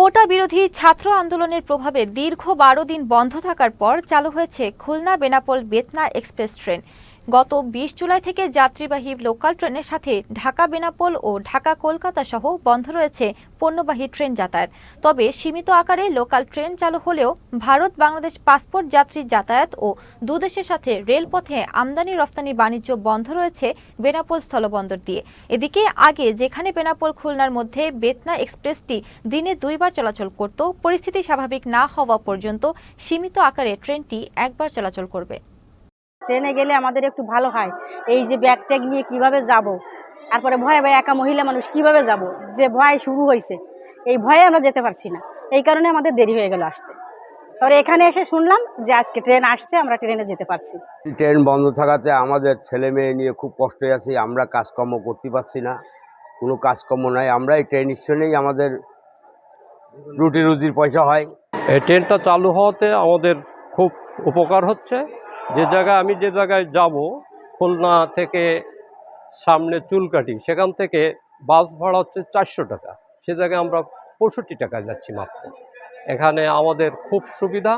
কোটা বিরোধী ছাত্র আন্দোলনের প্রভাবে দীর্ঘ বারো দিন বন্ধ থাকার পর চালু হয়েছে খুলনা বেনাপোল বেতনা এক্সপ্রেস ট্রেন। গত বিশ জুলাই থেকে যাত্রীবাহী লোকাল ট্রেনের সাথে ঢাকা বেনাপোল ও ঢাকা কলকাতা সহ বন্ধ রয়েছে পণ্যবাহী ট্রেন যাতায়াত। তবে সীমিত আকারে লোকাল ট্রেন চালু হলেও ভারত বাংলাদেশ পাসপোর্ট যাত্রী যাতায়াত ও দুদেশের সাথে রেলপথে আমদানি রফতানি বাণিজ্য বন্ধ রয়েছে বেনাপোল স্থলবন্দর দিয়ে। এদিকে আগে যেখানে বেনাপোল খুলনার মধ্যে বেতনা এক্সপ্রেসটি দিনে দুইবার চলাচল করত, পরিস্থিতি স্বাভাবিক না হওয়া পর্যন্ত সীমিত আকারে ট্রেনটি একবার চলাচল করবে। ট্রেনে গেলে আমাদের একটু ভালো হয়। এই যে ব্যাগ ট্যাগ নিয়ে কীভাবে যাব? তারপরে ভয়ে ভয়ে একা মহিলা মানুষ কীভাবে যাব? যে ভয় শুরু হয়েছে। এই ভয়ে আমরা যেতে পারছি না। এই কারণে আমাদের দেরি হয়ে গেল আসতে। তারপরে এখানে এসে শুনলাম যে আজকে ট্রেন আসছে আমরা ট্রেনে যেতে পারছি। ট্রেন বন্ধ থাকাতে আমাদের ছেলে মেয়ে নিয়ে খুব কষ্টে আছি আমরা কাজকর্ম করতে পারছি না। কোনো কাজকর্ম নাই আমরা এই ট্রেন স্টেশনেই আমাদের রুটি রুজির পয়সা হয়। এই ট্রেনটা চালু হওয়াতে আমাদের খুব উপকার হচ্ছে। যে জায়গায় আমি যে জায়গায় যাব, খুলনা থেকে সামনে চুলকাটি সেখান থেকে বাস ভাড়া হচ্ছে চারশো টাকা। সে জায়গায় আমরা পঁয়ষট্টি টাকা যাচ্ছি মাত্র। এখানে আমাদের খুব সুবিধা।